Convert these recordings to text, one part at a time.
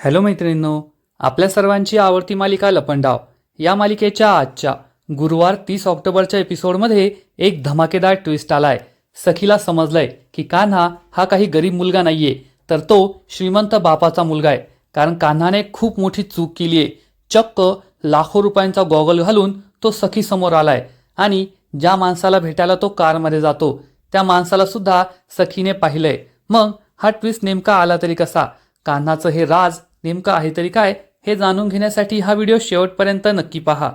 Hello मैत्रिणींनो आपल्या सर्वांची आवडती मालिका लपंडाव. या मालिकेच्या आजच्या गुरुवार तीस ऑक्टोबरच्या एपिसोडमध्ये एक धमाकेदार ट्विस्ट आलाय. सखीला समजलंय की कान्हा हा काही गरीब मुलगा नाहीये तर तो श्रीमंत बापाचा मुलगा आहे. कारण कान्हाने खूप मोठी चूक केली आहे चक्क लाखो रुपयांचा गॉगल घालून तो सखी समोर आलाय आणि ज्या माणसाला भेटायला तो कारमध्ये जातो त्या माणसाला सुद्धा सखीने पाहिलंय. मग हा ट्विस्ट नेमका आला तरी कसा? कान्हाचं हे राज नेमकं आहे तरी काय हे जाणून घेण्यासाठी हा व्हिडिओ शेवटपर्यंत नक्की पहा.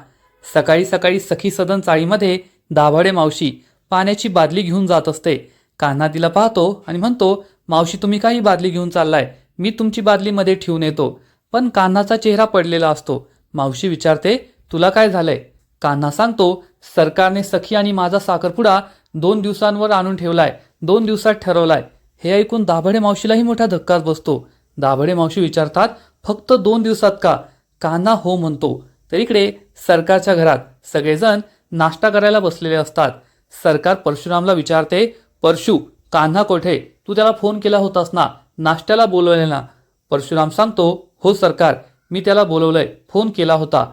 सकाळी सकाळी सखी सदन चाळीमध्ये दाभाडे मावशी पाण्याची बादली घेऊन जात असते. कान्हा तिला पाहतो आणि म्हणतो मावशी तुम्ही काही बादली घेऊन चाललाय. मी तुमची बादलीमध्ये ठेवून येतो. पण कान्हाचा चेहरा पडलेला असतो. मावशी विचारते तुला काय झालंय? कान्हा सांगतो सरकारने सखी आणि माझा साखरपुडा दोन दिवसांवर आणून ठेवलाय दोन दिवसात ठरवलाय. हे ऐकून दाभडे मावशीलाही मोठा धक्काच बसतो. दाभडे मावशी विचारतात फक्त दोन दिवसात का? कान्हा हो म्हणतो. तर इकडे सरकारच्या घरात सगळेजण नाश्ता करायला बसलेले असतात. सरकार परशुरामला विचारते परशु कान्हा कोठे? तू त्याला फोन केला होतास ना? नाश्त्याला बोलवले ना? परशुराम सांगतो हो सरकार मी त्याला बोलवलंय फोन केला होता.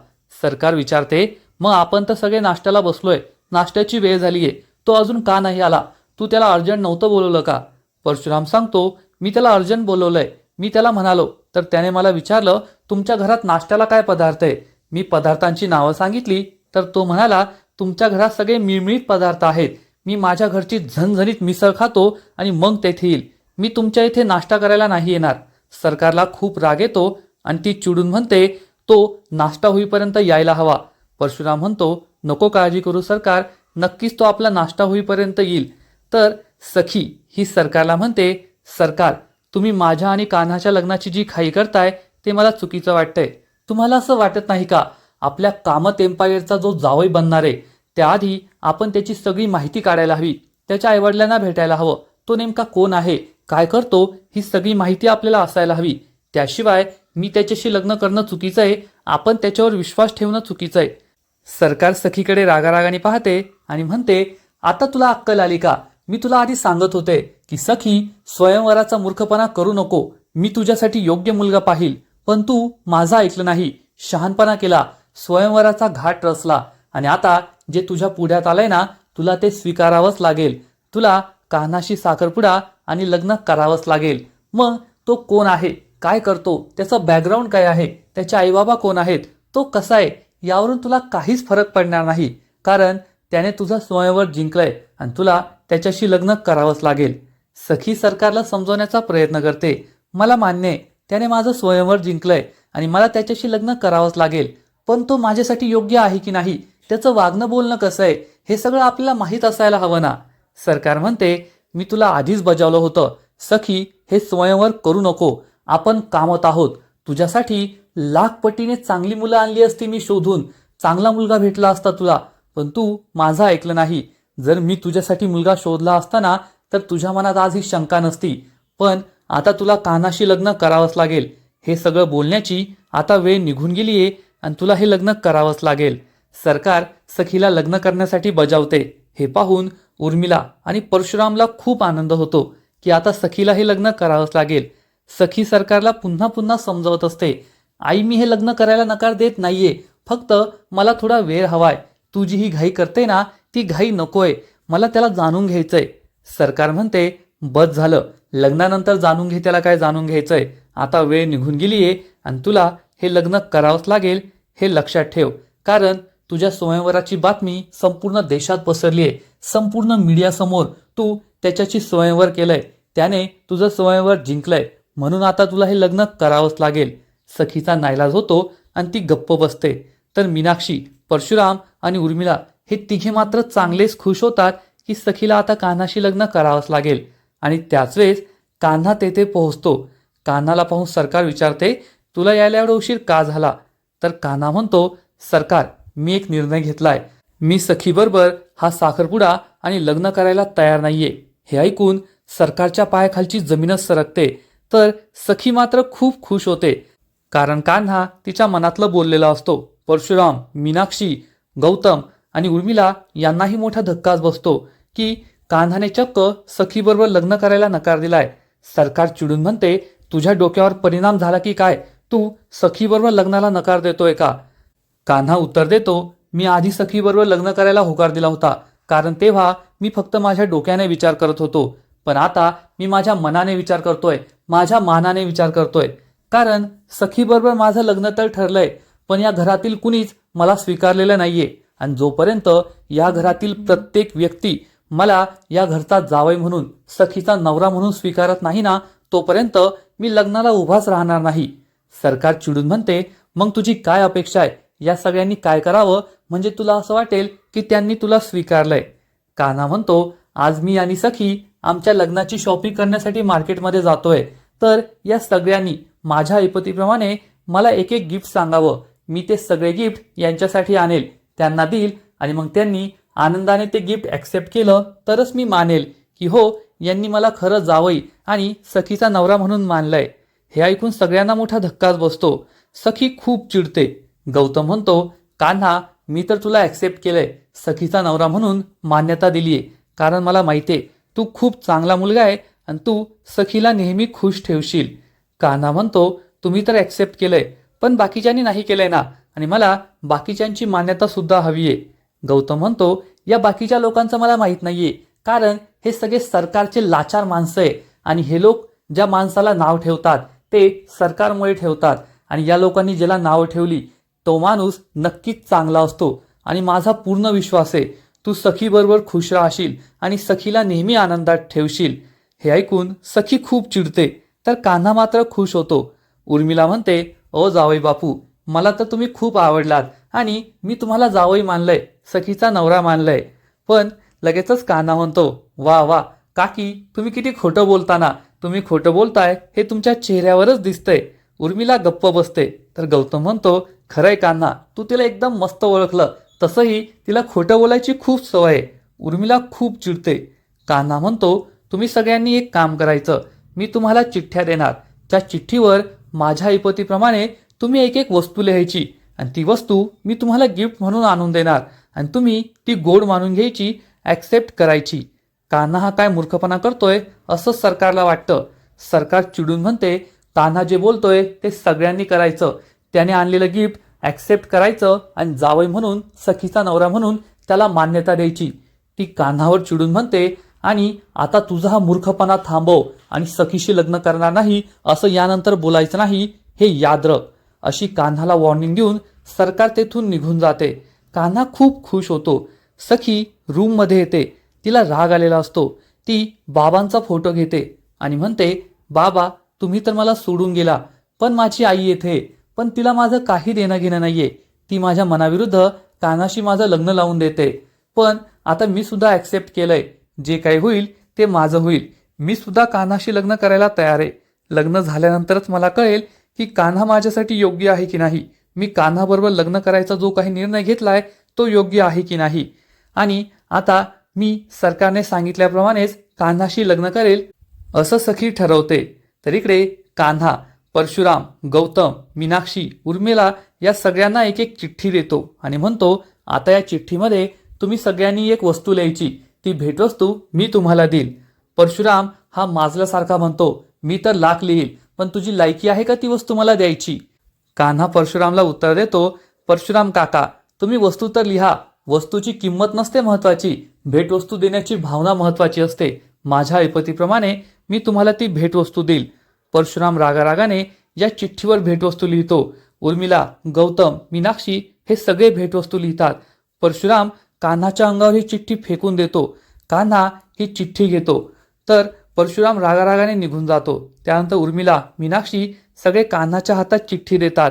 सरकार विचारते मग आपण तर सगळे नाश्त्याला बसलोय नाश्त्याची वेळ झाली आहे तो अजून का नाही आला? तू त्याला अर्जंट नव्हतं बोलवलं का? परशुराम सांगतो मी त्याला अर्जंट बोलवलंय मी त्याला म्हणालो तर त्याने मला विचारलं तुमच्या घरात नाश्त्याला काय पदार्थ आहे? मी पदार्थांची नावं सांगितली तर तो म्हणाला तुमच्या घरात सगळे मिळमिळीत पदार्थ आहेत. मी माझ्या घरची झणझणीत मिसळ खातो आणि मग तेथे येईल. मी तुमच्या इथे नाश्ता करायला नाही येणार. सरकारला खूप राग येतो आणि ती चिडून म्हणते तो नाश्ता होईपर्यंत यायला हवा. परशुराम म्हणतो नको काळजी करू सरकार नक्कीच तो आपला नाश्ता होईपर्यंत येईल. तर सखी ही सरकारला म्हणते सरकार तुम्ही माझ्या आणि कान्हाच्या लग्नाची जी खाई करताय ते मला चुकीचं वाटतंय. तुम्हाला असं वाटत नाही का? आपल्या कामत एम्पायरचा जो जावई बनणार आहे त्याआधी आपण त्याची सगळी माहिती काढायला हवी. त्याच्या आईवडिलांना भेटायला हवं. तो नेमका कोण आहे? काय करतो? ही सगळी माहिती आपल्याला असायला हवी. त्याशिवाय मी त्याच्याशी लग्न करणं चुकीचं आहे. आपण त्याच्यावर विश्वास ठेवणं चुकीचं आहे. सरकार सखीकडे रागारागाने पाहते आणि म्हणते आता तुला अक्कल आली का? मी तुला आधी सांगत होते की सखी स्वयंवराचा मूर्खपणा करू नको. मी तुझ्यासाठी योग्य मुलगा पाहिल. पण तू माझं ऐकलं नाही. शहाणपणा केला. स्वयंवराचा घाट रचला. आणि आता जे तुझ्या पुढ्यात आलंय ना तुला ते स्वीकारावंच लागेल. तुला कान्हाशी साखरपुडा आणि लग्न करावंच लागेल. मग तो कोण आहे? काय करतो? त्याचं बॅकग्राऊंड काय आहे? त्याचे आईबाबा कोण आहेत? तो कसा आहे? यावरून तुला काहीच फरक पडणार नाही. कारण त्याने तुझा स्वयंवर जिंकलाय. आणि तुला त्याच्याशी लग्न करावंच लागेल. सखी सरकारला समजवण्याचा प्रयत्न करते. मला मान्य आहे त्याने माझं स्वयंवर जिंकलंय आणि मला त्याच्याशी लग्न करावंच लागेल. पण तो माझ्यासाठी योग्य आहे की नाही त्याचं वागणं बोलणं कसं आहे हे सगळं आपल्याला माहीत असायला हवं ना. सरकार म्हणते मी तुला आधीच बजावलं होतं. सखी हे स्वयंवर करू नको. आपण कामत आहोत. तुझ्यासाठी लाख पटीने चांगली मुलं आणली असती मी शोधून. चांगला मुलगा भेटला असता तुला. पण तू माझं ऐकलं नाही. जर मी तुझ्यासाठी मुलगा शोधला असताना तर तुझ्या मनात आज ही शंका नसती. पण आता तुला कानाशी लग्न करावंच लागेल. हे सगळं बोलण्याची आता वेळ निघून गेलीये आणि तुला हे लग्न करावंच लागेल. सरकार सखीला लग्न करण्यासाठी बजावते. हे पाहून उर्मिला आणि परशुरामला खूप आनंद होतो की आता सखीला हे लग्न करावंच लागेल. सखी सरकारला पुन्हा पुन्हा समजवत असते आई मी हे लग्न करायला नकार देत नाहीये. फक्त मला थोडा वेळ हवाय. तुझी ही घाई करते ना ती घाई नकोय. मला त्याला जाणून घ्यायचंय. सरकार म्हणते बस झालं. लग्नानंतर जाणून घे त्याला काय जाणून घ्यायचंय. आता वेळ निघून गेलीये आणि तुला हे लग्न करावंच लागेल हे लक्षात ठेव. कारण तुझ्या स्वयंवराची बातमी संपूर्ण देशात पसरली आहे संपूर्ण मीडियासमोर तू त्याच्याशी स्वयंवर केलंय. त्याने तुझं स्वयंवर जिंकलंय. म्हणून आता तुला हे लग्न करावंच लागेल. सखीचा नाईलाज होतो आणि ती गप्प बसते. तर मीनाक्षी परशुराम आणि उर्मिला हे तिघे मात्र चांगलेच खुश होतात की सखीला आता कान्हाशी लग्न करावंच लागेल. आणि त्याच वेळेस कान्हा तेथे पोहोचतो. कान्हाला पाहून सरकार विचारते तुला यायला एवढा उशीर का झाला? तर कान्हा म्हणतो सरकार मी एक निर्णय घेतलाय. मी सखीबरोबर हा साखरपुडा आणि लग्न करायला तयार नाहीये. हे ऐकून सरकारच्या पायाखालची जमीनच सरकते. तर सखी मात्र खूप खुश होते. कारण कान्हा तिच्या मनातलं बोललेला असतो परशुराम मीनाक्षी गौतम आणि उर्मिला यांनाही मोठा धक्काच बसतो की कान्हाने चक्क सखीबरोबर लग्न करायला नकार दिलाय. सरकार चिडून म्हणते तुझ्या डोक्यावर परिणाम झाला की काय? तू सखीबरोबर लग्नाला नकार देतोय का? कान्हा उत्तर देतो मी आधी सखीबरोबर लग्न करायला होकार दिला होता. कारण तेव्हा मी फक्त माझ्या डोक्याने विचार करत होतो. पण आता मी माझ्या मनाने विचार करतोय. माझ्या मानाने विचार करतोय. कारण सखीबरोबर माझं लग्न तर ठरलंय पण या घरातील कुणीच मला स्वीकारलेलं नाहीये. आणि जोपर्यंत या घरातील प्रत्येक व्यक्ती मला या घरचा जावई म्हणून सखीचा नवरा म्हणून स्वीकारत नाही ना तोपर्यंत मी लग्नाला उभाच राहणार नाही. सरकार चिडून म्हणते मग तुझी काय अपेक्षा आहे? या सगळ्यांनी काय करावं? म्हणजे तुला असं वाटेल की त्यांनी तुला स्वीकारलंय. कान्हा म्हणतो आज मी आणि सखी आमच्या लग्नाची शॉपिंग करण्यासाठी मार्केटमध्ये जातोय. तर या सगळ्यांनी माझ्या ऐपतीप्रमाणे मला एक एक गिफ्ट सांगावं. मी ते सगळे गिफ्ट यांच्यासाठी आणेल. त्यांना देईल आणि मग त्यांनी आनंदाने ते गिफ्ट ॲक्सेप्ट केलं तरच मी मानेल की हो यांनी मला खरं जावई आणि सखीचा नवरा म्हणून मानलंय. हे ऐकून सगळ्यांना मोठा धक्काच बसतो. सखी खूप चिडते. गौतम म्हणतो कान्हा मी तर तुला ॲक्सेप्ट केलंय. सखीचा नवरा म्हणून मान्यता दिलीये. कारण मला माहिती आहे तू खूप चांगला मुलगा आहे आणि तू सखीला नेहमी खुश ठेवशील. कान्हा म्हणतो तुम्ही तर ॲक्सेप्ट केलंय पण बाकीच्यांनी नाही केलंय ना. आणि मला बाकीच्यांची मान्यता सुद्धा हवी आहे. गौतम म्हणतो या बाकीच्या लोकांचं मला माहीत नाही आहे कारण हे सगळे सरकारचे लाचार माणसं आहे आणि हे लोक ज्या माणसाला नाव ठेवतात ते सरकारमुळे ठेवतात. आणि या लोकांनी ज्याला नावं ठेवली तो माणूस नक्कीच चांगला असतो. आणि माझा पूर्ण विश्वास आहे तू सखीबरोबर खुश राहशील आणि सखीला नेहमी आनंदात ठेवशील. हे ऐकून सखी खूप चिडते तर कान्हा मात्र खुश होतो. उर्मिला म्हणते ओ जावई बापू मला तर तुम्ही खूप आवडलात आणि मी तुम्हाला जावई मानलंय सखीचा नवरा मानलंय. पण लगेचच काना म्हणतो वा वा काकी तुम्ही किती खोटं बोलताना. तुम्ही खोटं बोलताय हे तुमच्या चेहऱ्यावरच दिसतंय. उर्मिला गप्प बसते. तर गौतम म्हणतो खरंय कान्हा तू तिला एकदम मस्त ओळखलं. तसंही तिला खोटं बोलायची खूप सवय आहे. उर्मिला खूप चिडते. कान्हा म्हणतो तुम्ही सगळ्यांनी एक काम करायचं. मी तुम्हाला चिठ्ठ्या देणार. त्या चिठ्ठीवर माझ्या ऐपतीप्रमाणे तुम्ही एक एक वस्तू लिहायची आणि ती वस्तू मी तुम्हाला गिफ्ट म्हणून आणून देणार आणि तुम्ही ती गोड मानून घ्यायची ॲक्सेप्ट करायची. कान्हा हा काय मूर्खपणा करतोय असं सरकारला वाटतं. सरकार चिडून म्हणते कान्हा जे बोलतोय ते सगळ्यांनी करायचं. त्याने आणलेलं गिफ्ट ॲक्सेप्ट करायचं आणि जावई म्हणून सखीचा नवरा म्हणून त्याला मान्यता द्यायची. ती कान्हावर चिडून म्हणते आणि आता तुझा हा मूर्खपणा थांबव आणि सखीशी लग्न करणार नाही असं यानंतर बोलायचं नाही हे याद रख अशी कान्हाला वॉर्निंग देऊन सरकार तेथून निघून जाते. कान्हा खूप खुश होतो. सखी रूममध्ये येते. तिला राग आलेला असतो. ती बाबांचा फोटो घेते आणि म्हणते बाबा तुम्ही तर मला सोडून गेला. पण माझी आई येथे. पण तिला माझं काही देणं घेणं नाहीये. ती माझ्या मनाविरुद्ध कानाशी माझं लग्न लावून देते. पण आता मी सुद्धा ॲक्सेप्ट केलंय. जे काही होईल ते माझं होईल. मी सुद्धा कान्हाशी लग्न करायला तयार आहे. लग्न झाल्यानंतरच मला कळेल की कान्हा माझ्यासाठी योग्य आहे की नाही? मी कान्हाबरोबर लग्न करायचा जो काही निर्णय घेतलाय तो योग्य आहे की नाही? आणि आता मी सरकारने सांगितल्याप्रमाणेच कान्हाशी लग्न करेल असं सखी ठरवते. तर इकडे कान्हा परशुराम गौतम मीनाक्षी उर्मिला या सगळ्यांना एक एक चिठ्ठी देतो आणि म्हणतो आता या चिठ्ठीमध्ये तुम्ही सगळ्यांनी एक वस्तू लिहायची. ती भेटवस्तू मी तुम्हाला देईल. परशुराम हा माजल्यासारखा म्हणतो मी तर लाख लिहील पण तुझी लायकी आहे का ती वस्तू मला द्यायची? कान्हा परशुरामला उत्तर देतो परशुराम काका तुम्ही वस्तू तर लिहा. वस्तूची किंमत नसते महत्वाची. भेटवस्तू देण्याची भावना महत्वाची असते. माझ्या ऐपतीप्रमाणे मी तुम्हाला ती भेटवस्तू देईल. परशुराम रागारागाने या चिठ्ठीवर भेटवस्तू लिहितो. उर्मिला गौतम मीनाक्षी हे सगळे भेटवस्तू लिहितात. परशुराम कान्हाच्या अंगावर ही चिठ्ठी फेकून देतो. कान्हा ही चिठ्ठी घेतो. तर परशुराम रागारागाने निघून जातो. त्यानंतर उर्मिला मीनाक्षी सगळे कान्हाच्या हातात चिठ्ठी देतात.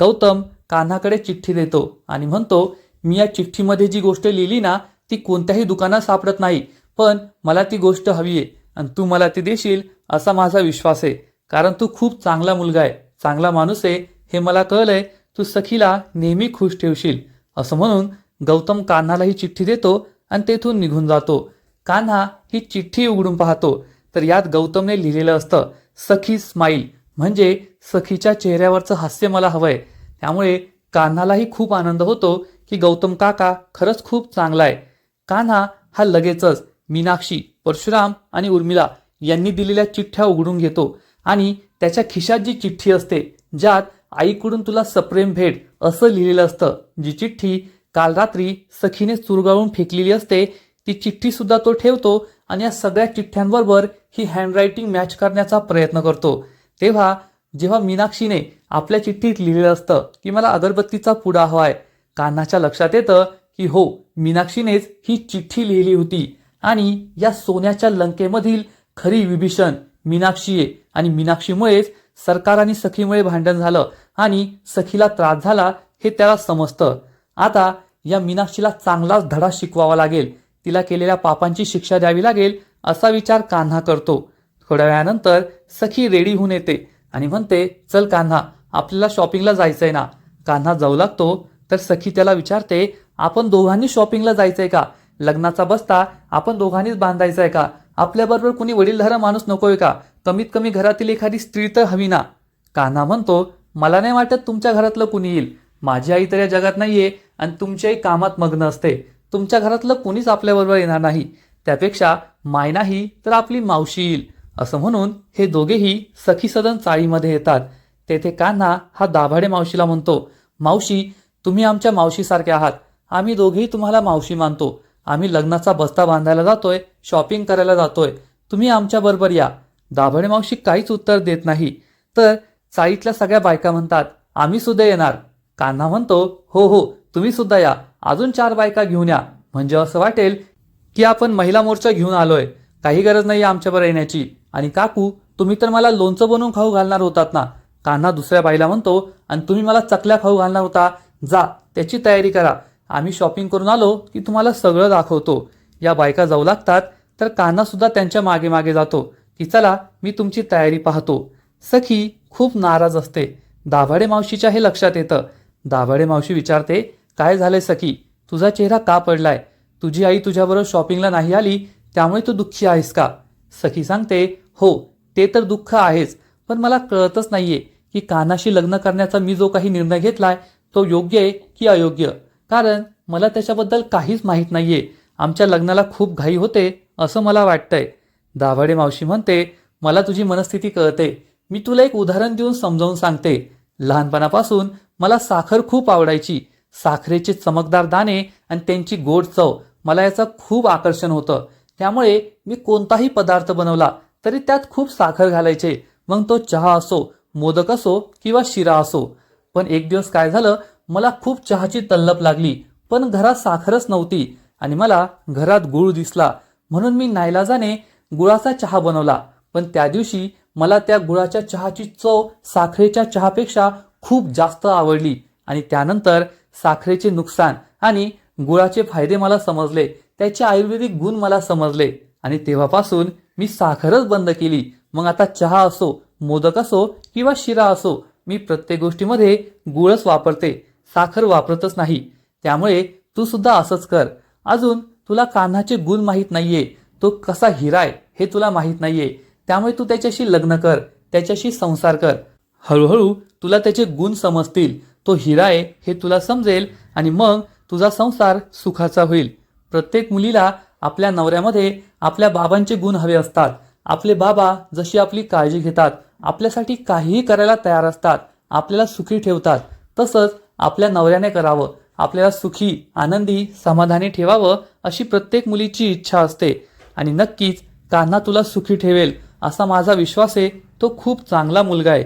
गौतम कान्हाकडे चिठ्ठी देतो आणि म्हणतो मी या चिठ्ठीमध्ये जी गोष्ट लिहिली ना ती कोणत्याही दुकानात सापडत नाही. पण मला ती गोष्ट हवी आहे आणि तू मला ती देशील असा माझा विश्वास आहे. कारण तू खूप चांगला मुलगा आहे. चांगला माणूस आहे. हे मला कळलंय. तू सखीला नेहमी खुश ठेवशील. असं म्हणून गौतम कान्हाला ही चिठ्ठी देतो आणि तेथून निघून जातो. कान्हा ही चिठ्ठी उघडून पाहतो. तर यात गौतमने लिहिलेलं असतं सखी स्माईल. म्हणजे सखीच्या चेहऱ्यावरचं हास्य मला हवंय. त्यामुळे कान्हालाही खूप आनंद होतो की गौतम काका खरंच खूप चांगला आहे कान्हा हा लगेचच मीनाक्षी परशुराम आणि उर्मिला यांनी दिलेल्या चिठ्ठ्या उघडून घेतो आणि त्याच्या खिशात जी चिठ्ठी असते ज्यात आईकडून तुला सप्रेम भेट असं लिहिलेलं असतं जी चिठ्ठी काल रात्री सखीने चुरगाळून फेकलेली असते ती चिठ्ठी सुद्धा तो ठेवतो आणि या सगळ्या चिठ्ठ्यांबरोबर ही हँडरायटिंग मॅच करण्याचा प्रयत्न करतो. तेव्हा जेव्हा मीनाक्षीने आपल्या चिठ्ठीत लिहिलेलं असतं की मला अगरबत्तीचा पुडा हवाय कान्हाच्या लक्षात येतं की हो मीनाक्षीनेच ही चिठ्ठी लिहिली होती. आणि या सोन्याच्या लंकेमधील खरी विभीषण मीनाक्षी आहे आणि मीनाक्षीमुळेच सरकार आणि सखीमुळे भांडण झालं आणि सखीला त्रास झाला हे त्याला समजतं. आता या मीनाक्षीला चांगलाच धडा शिकवावा लागेल. तिला केलेल्या पापांची शिक्षा द्यावी लागेल असा विचार कान्हा करतो. थोड्या वेळानंतर सखी रेडी होऊन येते आणि म्हणते चल कान्हा आपल्याला शॉपिंगला जायचंय ना. कान्हा जाऊ लागतो तर सखी त्याला विचारते आपण दोघांनी शॉपिंगला जायचंय का? लग्नाचा बस्ता आपण दोघांनीच बांधायचा आहे का? आपल्याबरोबर कुणी वडीलधारा माणूस नकोय का? कमीत कमी घरातील एखादी स्त्री तर हवी ना. कान्हा म्हणतो मला नाही वाटत तुमच्या घरातलं कुणी येईल. माझी आई तर या जगात नाहीये आणि तुमची आई कामात मग्न असते. तुमच्या घरातलं कुणीच आपल्याबरोबर येणार नाही. त्यापेक्षा माय नाही तर आपली मावशी येईल. असं म्हणून हे दोघेही सखी सदन चाळीमध्ये येतात. तेथे कान्हा हा दाभाडे मावशीला म्हणतो मावशी तुम्ही आमच्या मावशीसारखे आहात. आम्ही दोघेही तुम्हाला मावशी मानतो. आम्ही लग्नाचा बस्ता बांधायला जातोय शॉपिंग करायला जातोय. तुम्ही आमच्याबरोबर या. दाभाडे मावशी काहीच उत्तर देत नाही. तर चाळीतल्या सगळ्या बायका म्हणतात आम्ही सुद्धा येणार. कान्हा म्हणतो हो हो तुम्ही सुद्धा या. अजून चार बायका घेऊन या. म्हणजे असं वाटेल की आपण महिला मोर्चा घेऊन आलोय. काही गरज नाही आमच्यावर येण्याची. आणि काकू तुम्ही तर मला लोणचं बनवून खाऊ घालणार होतात ना. कान्हा दुसऱ्या बाईला म्हणतो आणि तुम्ही मला चकल्या खाऊ घालणार होता. जा त्याची तयारी करा. आम्ही शॉपिंग करून आलो की तुम्हाला सगळं दाखवतो. या बायका जाऊ लागतात तर कान्हा सुद्धा त्यांच्या मागे मागे जातो की चला मी तुमची तयारी पाहतो. सखी खूप नाराज असते. दाभाडे मावशीच्या हे लक्षात येतं. दाभाडे मावशी विचारते काय झालंय सखी? तुझा चेहरा का पडलाय? तुझी आई तुझ्याबरोबर शॉपिंगला नाही आली त्यामुळे तू दुःखी आहेस का? सखी सांगते हो ते तर दुःख आहेच पण मला कळतच नाहीये की कानाशी लग्न करण्याचा मी जो काही निर्णय घेतलाय तो योग्य आहे की अयोग्य? कारण मला त्याच्याबद्दल काहीच माहीत नाहीये. आमच्या लग्नाला खूप घाई होते असं मला वाटतंय. दाभाडे मावशी म्हणते मला तुझी मनस्थिती कळते. मी तुला एक उदाहरण देऊन समजावून सांगते. लहानपणापासून मला साखर खूप आवडायची. साखरेचे चमकदार दाणे आणि त्यांची गोड चव. मला याचं खूप आकर्षण होतं. त्यामुळे मी कोणताही पदार्थ बनवला तरी त्यात खूप साखर घालायचे. मग तो चहा असो मोदक असो किंवा शिरा असो. पण एक दिवस काय झालं मला खूप चहाची तल्लप लागली. पण घरात साखरच नव्हती आणि मला घरात गुळ दिसला. म्हणून मी नाईलाजाने गुळाचा चहा बनवला. पण त्या दिवशी मला त्या गुळाच्या चहाची चव साखरेच्या चहापेक्षा खूप जास्त आवडली. आणि त्यानंतर साखरेचे नुकसान आणि गुळाचे फायदे मला समजले त्याचे आयुर्वेदिक गुण मला समजले आणि तेव्हापासून मी साखरच बंद केली. मग आता चहा असो मोदक असो किंवा शिरा असो मी प्रत्येक गोष्टीमध्ये गुळच वापरते. साखर वापरतच नाही. त्यामुळे तू सुद्धा असंच कर. अजून तुला कान्हाचे गुण माहीत नाहीये. तो कसा हिरा आहे हे तुला माहीत नाहीये. त्यामुळे तू त्याच्याशी लग्न कर त्याच्याशी संसार कर. हळूहळू तुला त्याचे गुण समजतील. तो हिरा आहे हे तुला समजेल आणि मग तुझा संसार सुखाचा होईल. प्रत्येक मुलीला आपल्या नवऱ्यामध्ये आपल्या बाबांचे गुण हवे असतात. आपले बाबा जशी आपली काळजी घेतात आपल्यासाठी काहीही करायला तयार असतात आपल्याला सुखी ठेवतात. तसंच आपल्या नवऱ्याने करावं. आपल्याला सुखी आनंदी समाधानी ठेवावं अशी प्रत्येक मुलीची इच्छा असते. आणि नक्कीच कान्हा तुला सुखी ठेवेल असा माझा विश्वास आहे तो खूप चांगला मुलगा आहे.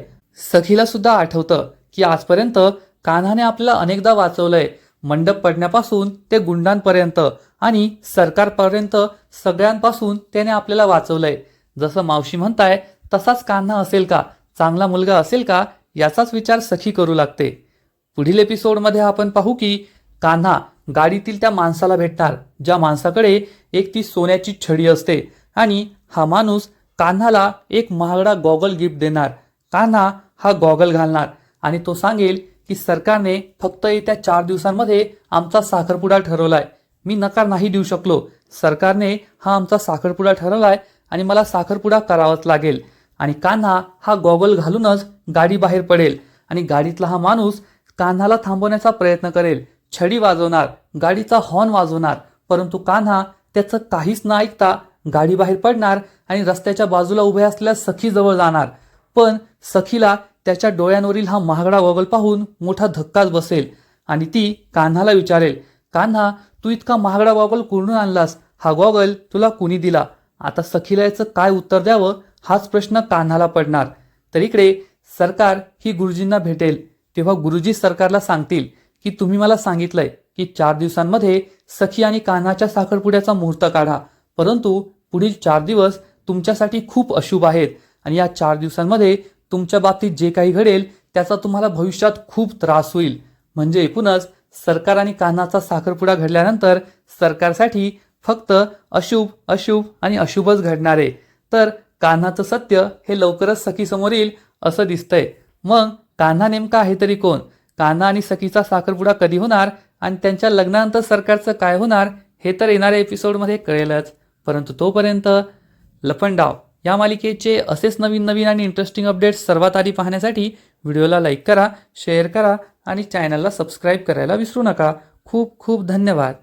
सखीला सुद्धा आठवतं की आजपर्यंत कान्हाने आपल्याला अनेकदा वाचवलंय. मंडप पडण्यापासून ते गुंडांपर्यंत आणि सरकारपर्यंत सगळ्यांपासून त्याने आपल्याला वाचवलंय. जसं मावशी म्हणताय तसाच कान्हा असेल का? चांगला मुलगा असेल का? याचाच विचार सखी करू लागते. पुढील एपिसोडमध्ये आपण पाहू की कान्हा गाडीतील त्या माणसाला भेटणार ज्या माणसाकडे एक ती सोन्याची छडी असते आणि हा माणूस कान्हाला एक महागडा गॉगल गिफ्ट देणार. कान्हा हा गॉगल घालणार आणि तो सांगेल की सरकारने फक्त येत्या चार दिवसांमध्ये आमचा साखरपुडा ठरवलाय. मी नकार नाही देऊ शकलो. सरकारने हा आमचा साखरपुडा ठरवलाय आणि मला साखरपुडा करावाच लागेल. आणि कान्हा हा गॉगल घालूनच गाडी बाहेर पडेल. आणि गाडीतला हा माणूस कान्हाला थांबवण्याचा प्रयत्न करेल. छडी वाजवणार गाडीचा हॉर्न वाजवणार परंतु कान्हा त्याचं काहीच न ऐकता गाडी बाहेर पडणार आणि रस्त्याच्या बाजूला उभ्या असलेल्या सखीजवळ जाणार. पण सखीला त्याच्या डोळ्यांवरील हा महागडा गॉगल पाहून मोठा धक्काच बसेल आणि ती कान्हाला विचारेल कान्हा तू इतका महागडा गॉगल कुठून आणलास? हा गॉगल तुला कुणी दिला? आता सखीला याचं काय उत्तर द्यावं? हाच प्रश्न कान्हाला पडणार. तर इकडे सरकार ही गुरुजींना भेटेल. तेव्हा गुरुजी सरकारला सांगतील की तुम्ही मला सांगितलंय की चार दिवसांमध्ये सखी आणि कान्हाच्या साखरपुड्याचा मुहूर्त काढा. परंतु पुढील चार दिवस तुमच्यासाठी खूप अशुभ आहेत आणि या चार दिवसांमध्ये तुमच्या बाबतीत जे काही घडेल त्याचा तुम्हाला भविष्यात खूप त्रास होईल. म्हणजे एकूणच सरकार आणि कान्हाचा साखरपुडा घडल्यानंतर सरकारसाठी फक्त अशुभ अशुभ आणि अशुभच घडणार आहे. तर कान्हाचं सत्य हे लवकरच सखीसमोर येईल असं दिसतंय. मग कान्हा नेमका आहे तरी कोण? कान्हा आणि सखीचा साखरपुडा कधी होणार आणि त्यांच्या लग्नानंतर सरकारचं काय होणार हे तर येणाऱ्या एपिसोडमध्ये कळेलच. परंतु तोपर्यंत लपंडाव या मालिकेचे असेच नवीन नवीन आणि इंटरेस्टिंग अपडेट्स सर्वात आधी पाहण्यासाठी व्हिडिओला लाईक करा शेअर करा आणि चॅनलला सबस्क्राईब करायला विसरू नका. खूप खूप धन्यवाद.